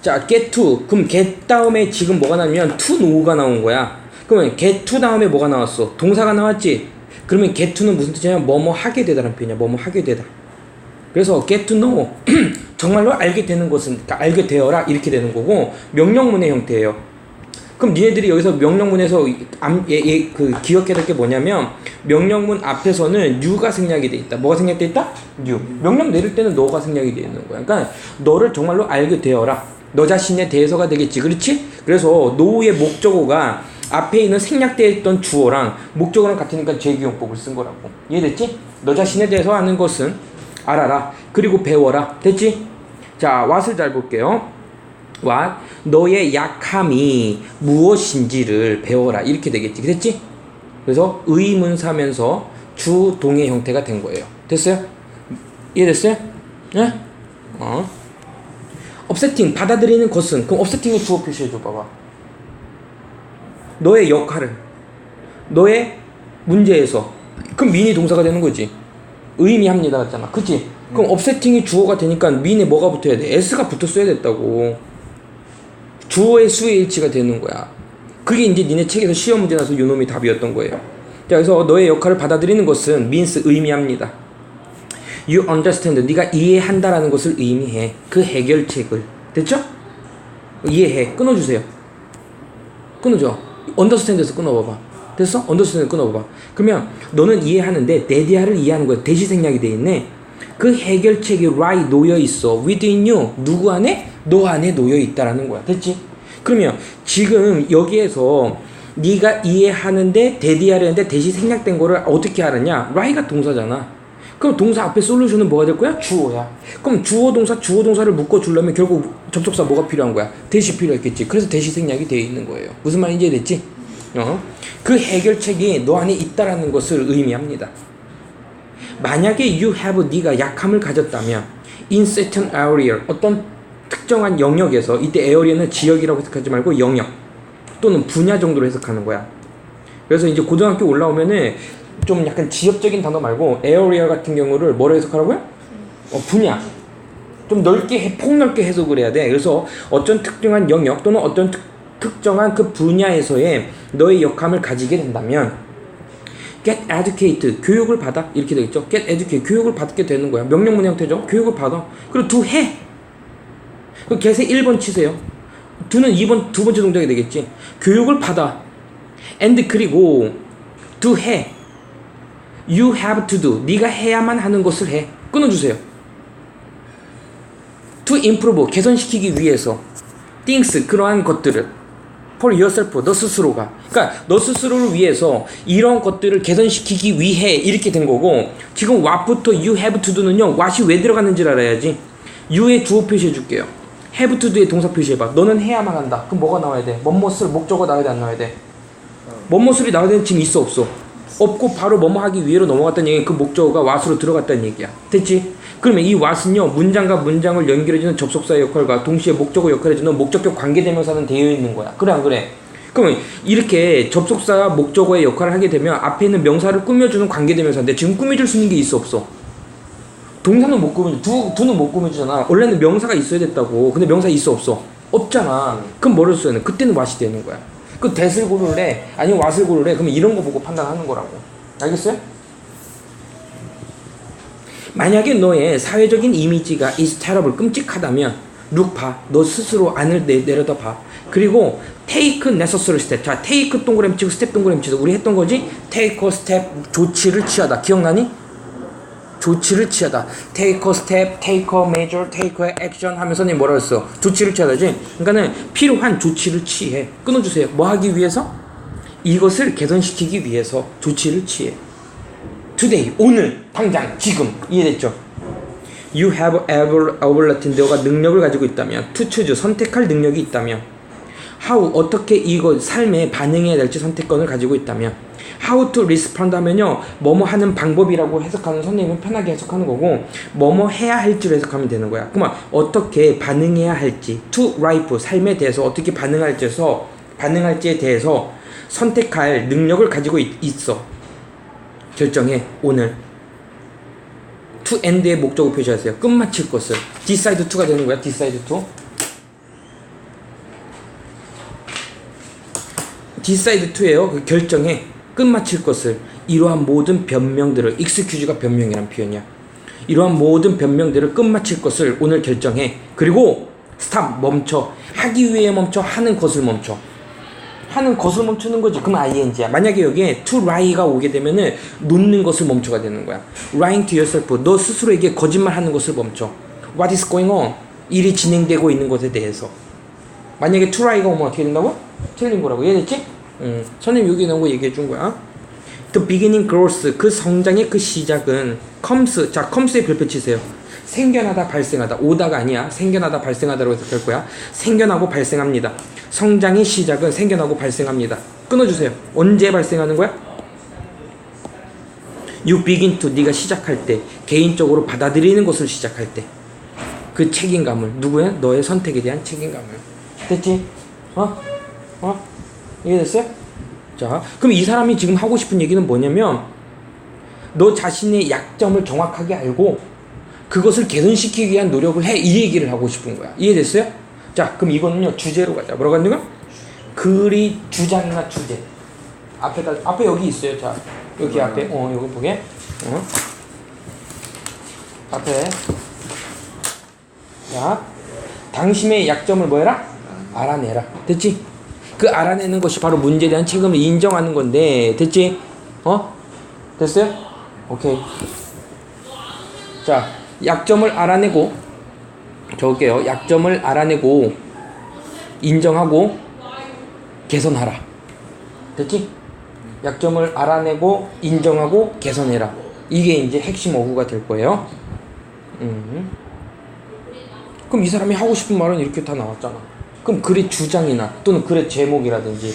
자, get to. 그럼 get 다음에 지금 뭐가 나면 to know가 나온 거야. 그러면 get to 다음에 뭐가 나왔어? 동사가 나왔지? 그러면 get to는 무슨 뜻이냐면 뭐뭐 하게 되다라는 표현이야. 뭐뭐 하게 되다. 그래서 get to know. 정말로 알게 되는 것은, 그러니까 알게 되어라. 이렇게 되는 거고, 명령문의 형태예요. 그럼 니네들이 여기서 명령문에서 암, 예, 예, 그 기억해야 될 게 뭐냐면 명령문 앞에서는 you가 생략이 돼 있다. 뭐가 생략돼 있다? you. 명령 내릴 때는 너가 생략이 돼 있는 거야. 그러니까 너를 정말로 알게 되어라. 너 자신에 대해서가 되겠지. 그렇지? 그래서 노우의 목적어가 앞에 있는 생략되어 있던 주어랑 목적어랑 같으니까 제기용법을 쓴 거라고. 이해됐지? 너 자신에 대해서 아는 것은 알아라. 그리고 배워라. 됐지? 자, 왓을 잘 볼게요. 왓 너의 약함이 무엇인지를 배워라 이렇게 되겠지 됐지? 그래서 의문사면서 주동의 형태가 된 거예요 됐어요? 이해됐어요? 네? 어. 업세팅 받아들이는 것은 그럼 업세팅의 주어 표시해줘 봐봐. 너의 역할을 너의 문제에서 그럼 미니 동사가 되는 거지. 의미합니다 같잖아. 그치? 그럼 업세팅이 주어가 되니까 미니 뭐가 붙어야 돼? s가 붙었어야 됐다고. 주어의 수의 일치가 되는 거야. 그게 이제 니네 책에서 시험 문제 나서 요놈이 답이었던 거예요. 자 그래서 너의 역할을 받아들이는 것은 means 의미합니다 you understand. 네가 이해한다라는 것을 의미해. 그 해결책을. 됐죠? 이해해. 끊어주세요. 끊어줘. Understand에서 끊어봐봐. 됐어? understand 끊어봐봐. 그러면 너는 이해하는데 데디아를 이해하는 거야. 대시 생략이 돼 있네. 그 해결책이 right 놓여 있어. Within you. 누구 안에? 너 안에 놓여 있다라는 거야. 됐지? 그러면 지금 여기에서 네가 이해하는데 대디하려는데 대시 생략된 거를 어떻게 하느냐? Right가 동사잖아 그럼 동사 앞에 솔루션은 뭐가 될 거야? 주어야. 그럼 주어 동사 주어 동사를 묶어 주려면 결국 접속사 뭐가 필요한 거야? 대시 필요했겠지. 그래서 대시 생략이 되어 있는 거예요. 무슨 말인지 이해됐지? 어? 그 해결책이 너 안에 있다라는 것을 의미합니다. 만약에 you have 네가 약함을 가졌다면 in certain area 어떤 특정한 영역에서 이때 area는 지역이라고 해석하지 말고 영역 또는 분야 정도로 해석하는 거야. 그래서 이제 고등학교 올라오면은 좀 약간 지역적인 단어 말고 area 같은 경우를 뭐로 해석하라고요? 어, 분야. 좀 넓게 해- 폭넓게 해석을 해야 돼. 그래서 어떤 특정한 영역 또는 어떤 특, 특정한 그 분야에서의 너의 역함을 가지게 된다면 get educated 교육을 받아 이렇게 되겠죠. get educated 교육을 받게 되는 거야. 명령문 형태죠. 교육을 받아. 그리고 do 해. 그 get에 1번 치세요. do는 2번 두 번째 동작이 되겠지. 교육을 받아. and 그리고 do 해. You have to do. 네가 해야만 하는 것을 해. 끊어 주세요. to improve 개선시키기 위해서. Things 그러한 것들을. For yourself 너 스스로가. 그러니까 너 스스로를 위해서 이런 것들을 개선시키기 위해 이렇게 된 거고 지금 what부터 you have to do는요 what이 왜 들어갔는지를 알아야지. You의 주어 표시해 줄게요. have to do의 동사 표시해봐. 너는 해야만 한다. 그럼 뭐가 나와야 돼? 뭐뭐을 목적어 나와야 돼? 안 나와야 돼? 뭐뭐을이 나와야 되는 지금 있어 없어 없고 바로 뭐뭐 하기 위해로 넘어갔다는 얘기는 그 목적어가 what으로 들어갔다는 얘기야 됐지? 그러면 이 what은요 문장과 문장을 연결해주는 접속사의 역할과 동시에 목적어 역할을 해주는 목적격 관계대명사는 되어 있는 거야 그래 안 그래? 그러면 이렇게 접속사와 목적어의 역할을 하게 되면 앞에 있는 명사를 꾸며주는 관계대명사인데 지금 꾸며줄 수 있는 게 있어 없어? 동사는 못 꾸며줘 두, 두는 못 꾸며주잖아 원래는 명사가 있어야 됐다고 근데 명사 있어 없어? 없잖아 그럼 뭐를 써야 돼? 그때는 what이 되는 거야 그 that을 고를래 아니면 what을 고를래 그러면 이런 거 보고 판단하는 거라고 알겠어요? 만약에 너의 사회적인 이미지가 is terrible 끔찍하다면 look 봐. 너 스스로 안을 내, 내려다 봐. 그리고 take necessary. 자, take 동그라미 치고 step 동그라미 치고 우리 했던 거지? a step 조치를 취하다. 기억나니? 조치를 취하다. take a step, take a measure, take a action 하면서 니 뭐라 했어? 조치를 취하다지? 그러니까는 필요한 조치를 취해. 끊어 주세요. 뭐 하기 위해서? 이것을 개선시키기 위해서 조치를 취해. today 오늘 당장 지금 이해됐죠? You have ability 너가 능력을 가지고 있다면 to choose 선택할 능력이 있다면 how 어떻게 이거 삶에 반응해야 될지 선택권을 가지고 있다면 how to respond 하면요. 뭐뭐 하는 방법이라고 해석하는 선생님은 편하게 해석하는 거고 뭐뭐 해야 할지로 해석하면 되는 거야. 그러면 어떻게 반응해야 할지 to life 삶에 대해서 어떻게 반응할지에서 반응할지에 대해서 선택할 능력을 가지고 있, 있어. 결정해 오늘. to end의 목적을 표시하세요. 끝마칠 것을. decide to가 되는 거야 decide to decide to예요. 그 결정해 끝마칠 것을 이러한 모든 변명들을 excuse가 변명이란 표현이야. 이러한 모든 변명들을 끝마칠 것을 오늘 결정해. 그리고 stop 멈춰 하기 위해 멈춰 하는 것을 멈춰. 하는 것을 멈추는 거지. 그럼 ing야. 만약에 여기에 to lie가 오게 되면은 놓는 것을 멈춰가 되는 거야. lying to yourself. 너 스스로에게 거짓말 하는 것을 멈춰. What is going on? 일이 진행되고 있는 것에 대해서. 만약에 to lie가 오면 어떻게 된다고? 틀린 거라고. 이해됐지? 음. 선생님 여기 나온 거 얘기해 준 거야. The beginning growth. 그 성장의 그 시작은 comes. 자, comes에 별표 치세요. 생겨나다 발생하다 오다가 아니야 생겨나다 발생하다로 해서 될 거야 생겨나고 발생합니다 성장의 시작은 생겨나고 발생합니다 끊어주세요 언제 발생하는 거야? You begin to 네가 시작할 때 개인적으로 받아들이는 것을 시작할 때 그 책임감을 누구야? 너의 선택에 대한 책임감을 됐지? 어? 어? 이해됐어요? 자 그럼 이 사람이 지금 하고 싶은 얘기는 뭐냐면 너 자신의 약점을 정확하게 알고 그것을 개선시키기 위한 노력을 해. 이 얘기를 하고 싶은 거야. 이해됐어요? 자 그럼 이거는요 주제로 가자. 뭐라고 하는 거야? 글이 주장이나 주제. 앞에다 앞에 여기 있어요. 자 여기 앞에. 어 여기 보게. 어. 앞에. 자 당신의 약점을 뭐해라? 알아내라. 됐지 그 알아내는 것이 바로 문제에 대한 책임을 인정하는 건데 됐지 어 됐어요 오케이 자 약점을 알아내고 적을게요. 약점을 알아내고 인정하고 개선하라. 됐지? 약점을 알아내고 인정하고 개선해라. 이게 이제 핵심 어구가 될 거예요. 음. 그럼 이 사람이 하고 싶은 말은 이렇게 다 나왔잖아. 그럼 글의 주장이나 또는 글의 제목이라든지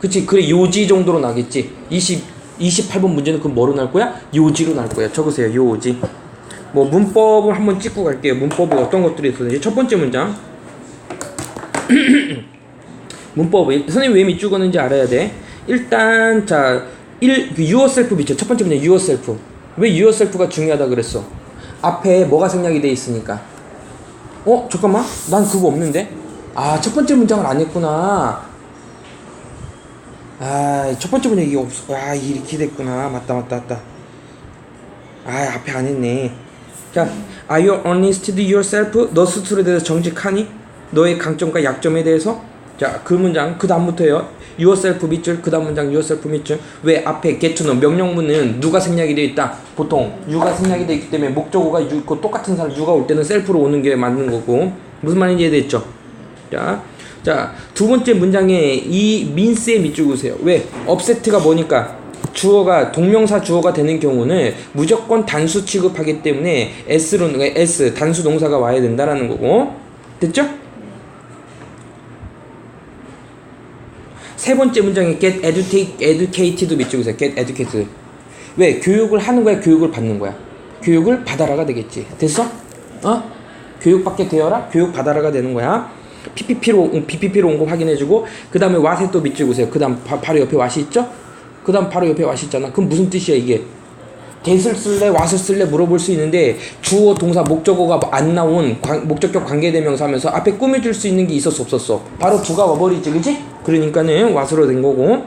그치 글의 요지 정도로 나겠지. 20 28번 문제는 그럼 뭐로 날 거야? 요지로 날 거야. 적으세요. 요지. 뭐 문법을 한번 찍고 갈게요. 문법은 어떤 것들이 있었는지 첫 번째 문장 문법 선생님 왜 걷는지 알아야 돼. 일단 자 1, 그 yourself 밑에 첫 번째 문장 yourself 왜 yourself가 중요하다 그랬어? 앞에 뭐가 생략이 돼 있으니까 어 잠깐만 난 그거 없는데 아 첫 번째 문장을 안 했구나 아 첫 번째 문장 이게 없어 아 이렇게 됐구나 맞다 맞다 맞다 아 앞에 안 했네 자, are you honest yourself? 너 스스로에 대해서 정직하니? 너의 강점과 약점에 대해서? 자, 그 문장 그 다음부터요. yourself 밑줄 그 다음 문장 yourself 밑줄 왜 앞에 get to 명령문은 누가 생략이 되어 있다 보통 you가 생략이 되어 있기 때문에 목적어가 you 그 똑같은 사람 you가 올 때는 self로 오는 게 맞는 거고 무슨 말인지 이해됐죠? 자, 자, 두 번째 문장에 이 means에 밑줄 그으세요. 왜? upset가 뭐니까 주어가 동명사 주어가 되는 경우는 무조건 단수 취급하기 때문에 s로 s 단수 동사가 와야 된다라는 거고 됐죠? 세 번째 문장에 get educate, educated 밑줄으세요. get educated. 왜? 교육을 하는 거야? 교육을 받는 거야? 교육을 받아라가 되겠지. 됐어? 어? 교육받게 되어라? 교육 받아라가 되는 거야. PPP로, PPP로 온 거 확인해주고, 그 다음에 왓에 또 밑줄 그세요. 그 다음 바로 옆에 왓이 있죠? 그 다음 바로 옆에 왓이 있잖아. 그럼 무슨 뜻이야, 이게? 대을 쓸래, 왓을 쓸래 물어볼 수 있는데, 주어, 동사, 목적어가 안 나온 관, 목적격 관계대명사 하면서 앞에 꾸며줄 수 있는 게 있었어, 없었어? 바로 부가 와버리지, 그지? 그러니까는 왓으로 된 거고,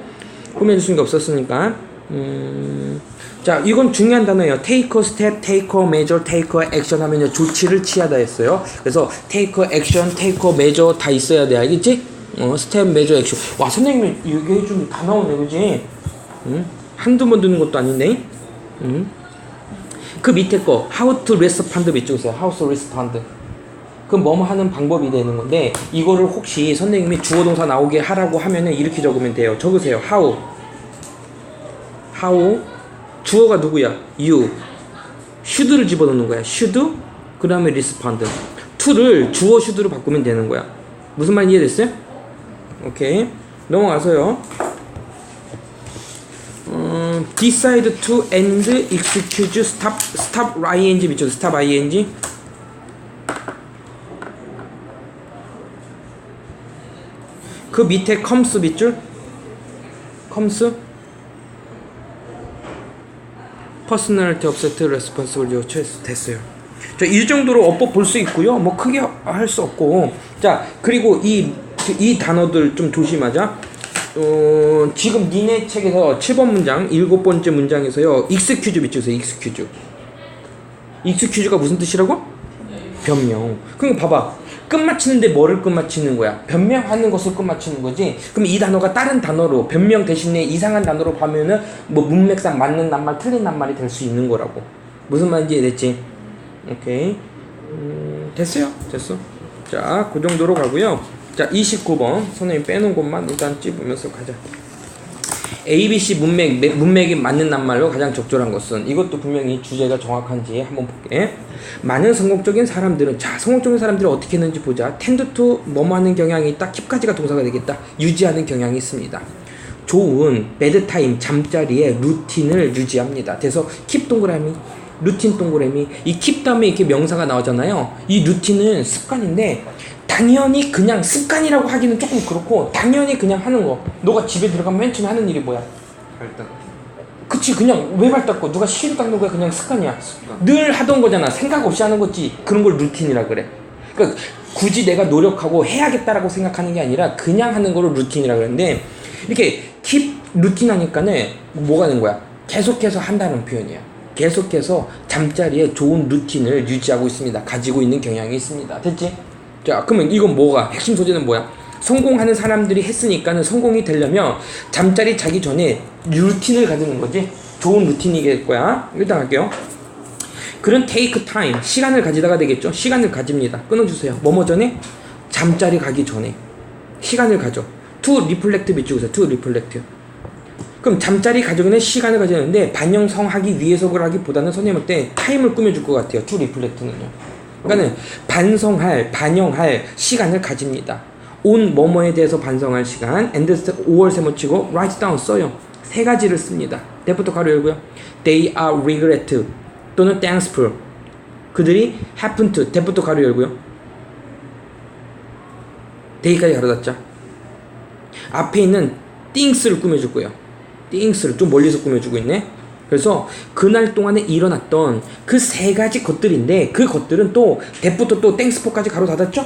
꾸며줄 수 있는 게 없었으니까. 음, 자, 이건 중요한 단어예요. take step, take measure, take action 하면 조치를 취하다 했어요. 그래서 take action, take measure 다 있어야 돼. 알겠지? 어, step, measure, action. 와, 선생님이 얘기해 주면 다 나오네, 그지? 응? 한두 번 듣는 것도 아닌데? 응? 그 밑에 거 how to respond 밑줄 세요 how to respond. 그럼 뭐뭐 하는 방법이 되는 건데 이거를 혹시 선생님이 주어 동사 나오게 하라고 하면은 이렇게 적으면 돼요. 적으세요. how. how 주어가 누구야? you. should를 집어넣는 거야. should 그 다음에 respond. to를 주어 should로 바꾸면 되는 거야. 무슨 말인지 이해됐어요? 오케이. 넘어가서요. 음, decide to end, excuse, stop, stop ing 밑줄 stop ing. 그 밑에 comes 밑줄 comes personality offset responsible choice 됐어요. 자, 이 정도로 어법 볼 수 있고요. 뭐 크게 할 수 없고. 자, 그리고 이, 이 단어들 좀 조심하자. 어, 지금 니네 책에서 7번 문장, 7번째 문장에서요. 익스큐즈 밑줄세요. 익스큐즈. 익스큐즈가 무슨 뜻이라고? 변명. 그럼 봐봐. 끝마치는데 뭐를 끝마치는 거야? 변명하는 것을 끝마치는 거지. 그럼 이 단어가 다른 단어로 변명 대신에 이상한 단어로 하면은 뭐 문맥상 맞는 낱말, 틀린 낱말이 될 수 있는 거라고. 무슨 말인지 이해됐지? 오케이. 음, 됐어요. 됐어. 자, 그 정도로 가고요. 자, 29번. 선생님 빼놓은 것만 일단 찝으면서 가자. ABC 문맥, 매- 문맥이 맞는 낱말로 가장 적절한 것은 이것도 분명히 주제가 정확한지 한번 볼게. 많은 성공적인 사람들은 자 성공적인 사람들이 어떻게 했는지 보자. 텐드 투 뭐뭐 하는 경향이 있다. 킵까지가 동사가 되겠다. 유지하는 경향이 있습니다. 좋은 베드타임 잠자리에 루틴을 유지합니다. 그래서 킵 동그라미 루틴 동그라미. 이 킵 다음에 이렇게 명사가 나오잖아요. 이 루틴은 습관인데 당연히 그냥 습관이라고 하기는 조금 그렇고 당연히 그냥 하는 거. 너가 집에 들어가면 맨 처음에 하는 일이 뭐야? 발달 그치 그냥 왜 발 닦고? 누가 시계를 닦는 거야? 그냥 습관이야. 습관. 늘 하던 거잖아. 생각 없이 하는 거지. 그런 걸 루틴이라 그래. 그러니까 굳이 내가 노력하고 해야겠다라고 생각하는 게 아니라 그냥 하는 거를 루틴이라 그러는데 이렇게 킵 루틴 하니까는 뭐가 되는 거야? 계속해서 한다는 표현이야 계속해서 잠자리에 좋은 루틴을 유지하고 있습니다 가지고 있는 경향이 있습니다 됐지? 자 그러면 이건 뭐가 핵심 소재는 뭐야 성공하는 사람들이 했으니까는 성공이 되려면 잠자리 자기 전에 루틴을 가지는 거지. 좋은 루틴이겠 거야. 일단 할게요. 그런 take time 시간을 가지다가 되겠죠. 시간을 가집니다. 끊어주세요. 뭐뭐 전에 잠자리 가기 전에 시간을 가져. to reflect 비추고서 to reflect. 그럼 잠자리 전에 시간을 가지는데 반영성하기 위해서 그라기보다는 선생님한테 타임을 꾸며줄 것 같아요. to reflect는요. 그러니까는 반성할, 반영할 시간을 가집니다. 온 뭐뭐에 대해서 반성할 시간, and 5월 세모 치고 write down 써요. 세 가지를 씁니다. 때부터 가로 열고요. They are regret 또는 thankful. 그들이 happen to 때부터 가로 열고요. they까지 가로 닫자. 앞에 있는 things를 꾸며줄 거예요. Things를 좀 멀리서 꾸며주고 있네. 그래서 그날 동안에 일어났던 그 세 가지 것들인데 그 것들은 또 대부터 또 땡스포까지 가로 닫았죠?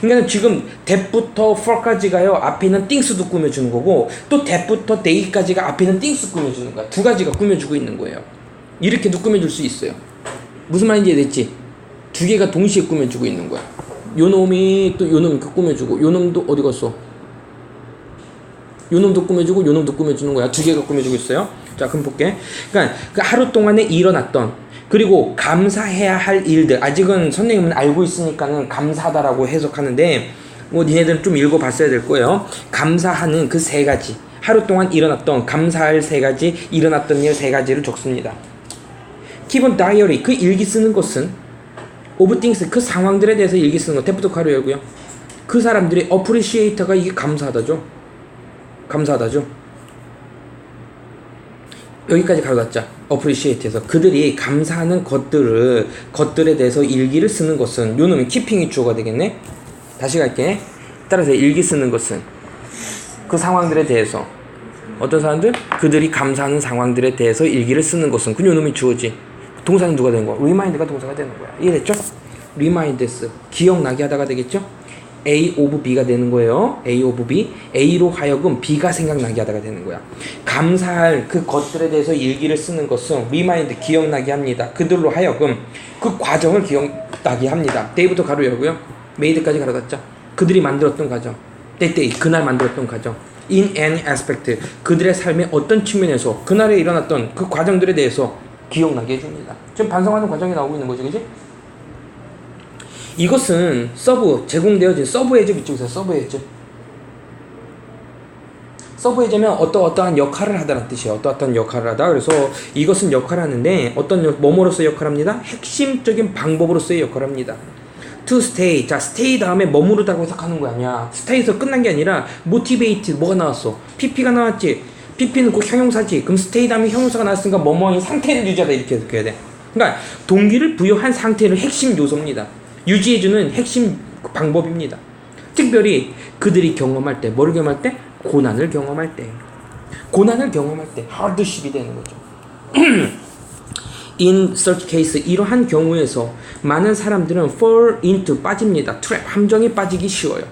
그러니까 지금 대부터 for까지가요 앞에 있는 things도 꾸며주는 거고 또 대부터 day까지가 앞에 있는 things 꾸며주는 거야 두 가지가 꾸며주고 있는 거예요 이렇게도 꾸며줄 수 있어요 무슨 말인지 이해됐지? 두 개가 동시에 꾸며주고 있는 거야 요 놈이 또 요 놈이 그 꾸며주고 요 놈도 어디 갔어? 요 놈도 꾸며주고 요 놈도 꾸며주는 거야. 두 개가 꾸며주고 있어요. 자, 그럼 볼게. 그러니까 그 하루 동안에 일어났던 그리고 감사해야 할 일들 아직은 선생님은 알고 있으니까는 감사하다라고 해석하는데 뭐 니네들은 좀 읽어봤어야 될 거예요. 감사하는 그 세 가지 하루 동안 일어났던 감사할 세 가지 일어났던 일 세 가지를 적습니다. 기본 다이어리 그 일기 쓰는 것은 오브 띵스 그 상황들에 대해서 일기 쓰는 거 태프도 가로 열고요. 그 사람들의 어프리시에이터가 이게 감사하다죠. 감사하다죠. 여기까지 가져갔자. 어프리시에이트에서 그들이 감사하는 것들을 것들에 대해서 일기를 쓰는 것은 요 놈이 키핑이 주어가 되겠네. 다시 갈게. 따라서 일기 쓰는 것은 그 상황들에 대해서 어떤 사람들 그들이 감사하는 상황들에 대해서 일기를 쓰는 것은 그요 놈이 주어지. 동사는 누가 되는 거야? 리마인드가 동사가 되는 거야. 이해됐죠? 리마인드스 기억나게 하다가 되겠죠? A 오브 B가 되는 거예요. A 오브 B. A로 하여금 B가 생각나게 하다가 되는 거야. 감사할 그 것들에 대해서 일기를 쓰는 것은 리마인드 기억나게 합니다. 그들로 하여금 그 과정을 기억나게 합니다. 데이부터 가로 열고요. 메이드까지 가로 닫자. 그들이 만들었던 과정. 때때 그날 만들었던 과정. In any aspect 그들의 삶의 어떤 측면에서 그날에 일어났던 그 과정들에 대해서 기억나게 해줍니다. 지금 반성하는 과정이 나오고 있는 거죠, 그지? 이것은 서브 제공되어진 서브 에즈 밑쪽에서 서브 에즈 서브 에즈면 어떠 어떠한 역할을 하다는 뜻이에요. 어떠어떤 역할을 하다. 그래서 이것은 역할을 하는데 어떤 역- 뭐뭐로서 역할합니다. 핵심적인 방법으로서의 역할합니다. to stay. 자, stay 다음에 머무르다고 해석하는 거 아니야. stay에서 끝난 게 아니라 motivate 뭐가 나왔어? pp가 나왔지. pp는 꼭 형용사지. 그럼 stay 다음에 형용사가 나왔으니까 뭐뭐의 상태를 유지하다 이렇게 해석해야 돼. 그러니까 동기를 부여한 상태를 핵심 요소입니다. 유지해주는 핵심 방법입니다. 특별히 그들이 경험할 때, 뭐를 경험할 때? 고난을 경험할 때. 고난을 경험할 때, 하드십이 되는 거죠. In such case, 이러한 경우에서 많은 사람들은 fall into 빠집니다. 트랩, 함정에 빠지기 쉬워요.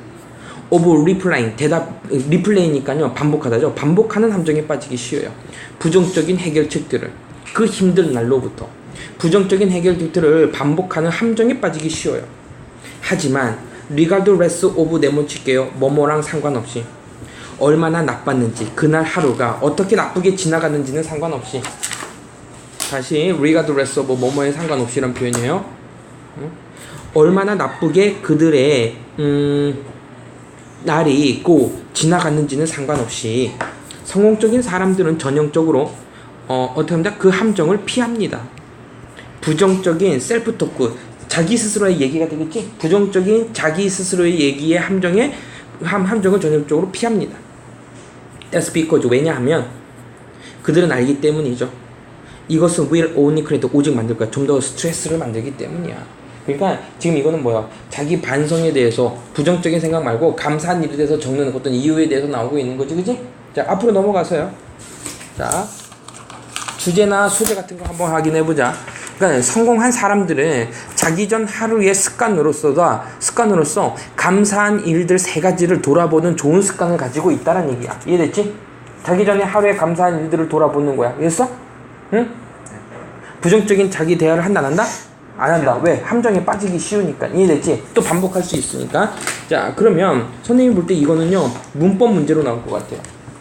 of replying 대답 리플레이니까요 반복하다죠 반복하는 함정에 빠지기 쉬워요 부정적인 해결책들을 그 힘든 날로부터 부정적인 해결책들을 반복하는 함정에 빠지기 쉬워요 하지만 regardless of 네모칠게요 뭐뭐랑 상관없이 얼마나 나빴는지 그날 하루가 어떻게 나쁘게 지나갔는지는 상관없이 다시 regardless of 뭐뭐에 상관없이란 표현이에요 응? 얼마나 나쁘게 그들의 음, 날이 있고 지나갔는지는 상관없이 성공적인 사람들은 전형적으로 어, 어떻게 합니다? 그 함정을 피합니다. 부정적인 셀프 토크 자기 스스로의 얘기가 되겠지? 부정적인 자기 스스로의 얘기의 함정에 함, 함정을 전형적으로 피합니다. That's because 왜냐하면 그들은 알기 때문이죠. 이것은 will only create 오직 만들 거야. 좀 더 스트레스를 만들기 때문이야. 그러니까 지금 이거는 뭐야? 자기 반성에 대해서 부정적인 생각 말고 감사한 일에 대해서 적는 어떤 이유에 대해서 나오고 있는 거지, 그지? 자 앞으로 넘어가서요. 자 주제나 소재 같은 거 한번 확인해 보자. 그러니까 성공한 사람들은 자기 전 하루의 습관으로서다 습관으로서 감사한 일들 세 가지를 돌아보는 좋은 습관을 가지고 있다는 얘기야. 이해됐지? 자기 전에 하루에 감사한 일들을 돌아보는 거야. 이해했어? 응? 부정적인 자기 대화를 한다 안 한다? 안 한다. 왜? 함정에 빠지기 쉬우니까. 이해됐지? 또 반복할 수 있으니까. 자, 그러면 선생님이 볼 때 이거는요, 문법 문제로 나올 것 같아요.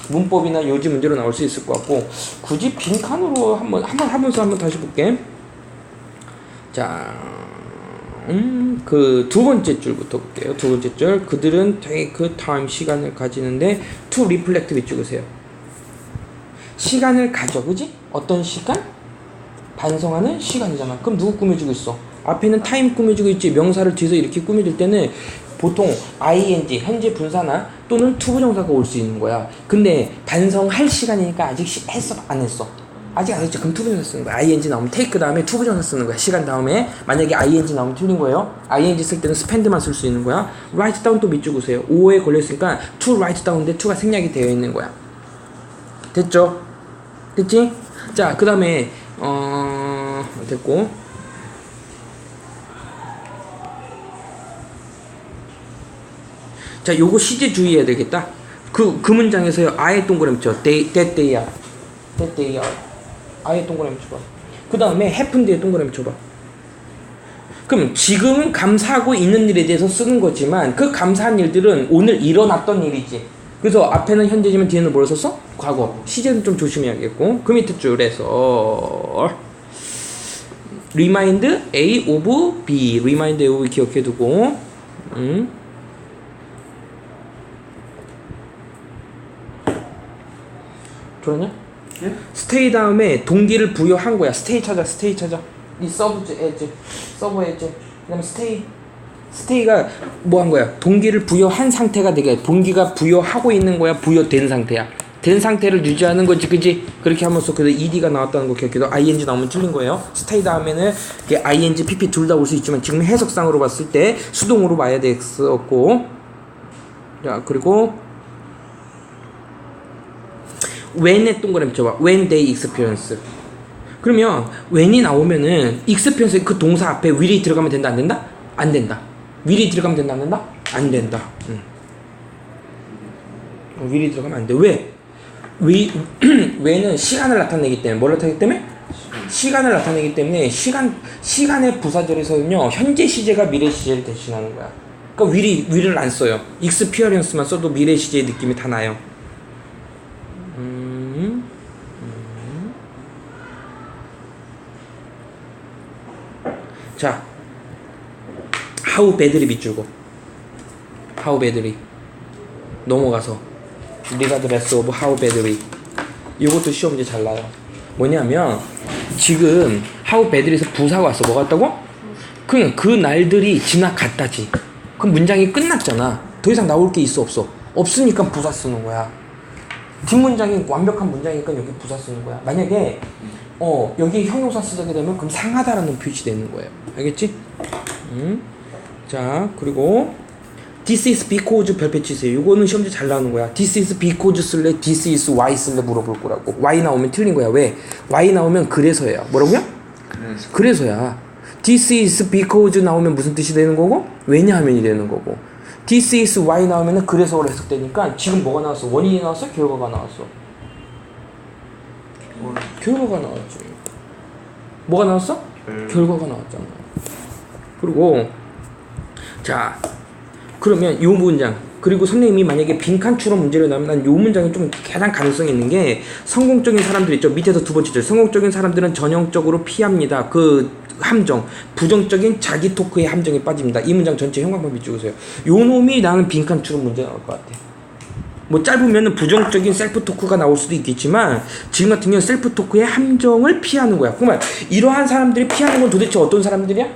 문법이나 요지 문제로 나올 수 있을 것 같고, 굳이 빈칸으로 한번, 한번 하면서 한번 다시 볼게. 자, 음, 그 두 번째 줄부터 볼게요. 두 번째 줄. 그들은 take time 시간을 가지는데 to reflect 위쪽으세요. 시간을 가져, 그지? 어떤 시간? 반성하는 시간이잖아. 그럼 누구 꾸며주고 있어? 앞에는 타임 꾸며주고 있지. 명사를 뒤에서 이렇게 꾸며줄 때는 보통 ing 현재 분사나 또는 투부정사가 올 수 있는 거야. 근데 반성할 시간이니까 아직 시, 했어 안 했어? 아직 안 했죠. 그럼 투부정사 쓰는 거야. ing 나오면 take 다음에 투부정사 쓰는 거야. 시간 다음에 만약에 ing 나오면 틀린 거예요. ing 쓸 때는 spend만 쓸 수 있는 거야. write down 또 밑줄 보세요. 5에 걸렸으니까 to write down인데 to가 생략이 되어 있는 거야. 됐죠? 됐지? 자, 그 다음에 어 됐고 자 요거 시제 주의해야 되겠다 그, 그 문장에서요 아예 동그라미 쳐 that are that are 아예 동그라미 쳐봐. 그 다음에 happened에 동그라미 쳐봐. 그럼 지금은 감사하고 있는 일에 대해서 쓰는 거지만 그 감사한 일들은 오늘 일어났던 일이지. 그래서 앞에는 현재지만 뒤에는 뭘 썼어? 과거. 시제는 좀 조심해야겠고. 그 밑에 줄에서. Remind A of B. Remind A of B 기억해 두고. 음. 좋았냐? 예? 스테이 다음에 동기를 부여한 거야. 스테이 찾아 스테이 찾아. 이 서브 에즈 서브 에즈 그다음에 스테이. 스테이가 뭐 한 거야? 동기를 부여한 상태가 되게 동기가 부여하고 있는 거야. 부여된 상태야. 된 상태를 유지하는 거지 그지? 그렇게 하면서 그래서 ed가 나왔다는 거 기억해도 ing 나오면 틀린 거예요. 스테이 다음에는 이게 ing pp 둘 다 올 수 있지만 지금 해석상으로 봤을 때 수동으로 봐야 됐었고. 자 그리고 when에 동그라미 쳐봐 when they experience 그러면 when이 나오면은 experience 그 동사 앞에 will이 들어가면 된다 안 된다? 안 된다 will이 들어가면 된다 안 된다? 안 된다 응. 어, will이 들어가면 안 돼 왜? 위, when은 시간을 나타내기 때문에 뭘 나타내기 때문에? 시간을 나타내기 때문에 시간 시간의 부사절에서는요 현재 시제가 미래 시제를 대신하는 거야. 그러니까 will이 will을 안 써요. experience만 써도 미래 시제의 느낌이 다 나요. 자, how badly 밑줄고 how badly 넘어가서 regardless of how badly 이것도 시험 문제 잘 나요. 뭐냐면 지금 how badly에서 부사가 왔어. 뭐가 왔다고? 그냥 그 날들이 지나갔다지. 그 문장이 끝났잖아. 더 이상 나올 게 있어 없어? 없으니까 부사 쓰는 거야. 뒷문장이 완벽한 문장이니까 여기 부사 쓰는 거야. 만약에 어 여기 형용사 쓰게 되면 그럼 상하다라는 표시 되는 거예요. 알겠지? 음. 자 그리고 This is because 별표 치세요. 이거는 시험지 잘 나오는 거야. This is because 쓸래, this is why 쓸래 물어볼 거라고. Why 나오면 틀린 거야. 왜? Why 나오면 그래서야. 뭐라고요? 그래서 그래서야. This is because 나오면 무슨 뜻이 되는 거고? 왜냐하면이 되는 거고. This is why 나오면은 그래서로 해석되니까 지금 뭐가 나왔어? 원인이 나왔어? 결과가 나왔어? 결과가 나왔지. 뭐가 나왔어? 결과가 나왔잖아. 그리고 자 그러면 요 문장 그리고 선생님이 만약에 빈칸 추론 문제를 내면 난 요 문장이 좀 가장 가능성이 있는 게 성공적인 사람들 있죠 밑에서 두 번째 줄 성공적인 사람들은 전형적으로 피합니다 그 함정 부정적인 자기 토크의 함정에 빠집니다 이 문장 전체 형광펜 찍으세요 요 놈이 나는 빈칸 추론 문제 나올 것 같아 뭐 짧으면은 부정적인 셀프 토크가 나올 수도 있겠지만 지금 같은 경우는 셀프 토크의 함정을 피하는 거야. 그러면 이러한 사람들이 피하는 건 도대체 어떤 사람들이야?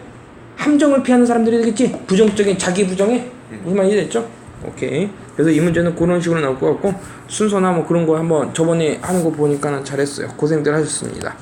함정을 피하는 사람들이 되겠지? 부정적인 자기 부정에 무슨 말인지 됐죠? 오케이. 그래서 이 문제는 그런 식으로 나올 것 같고 순서나 뭐 그런 거 한번 저번에 하는 거 보니까는 잘했어요. 고생들 하셨습니다.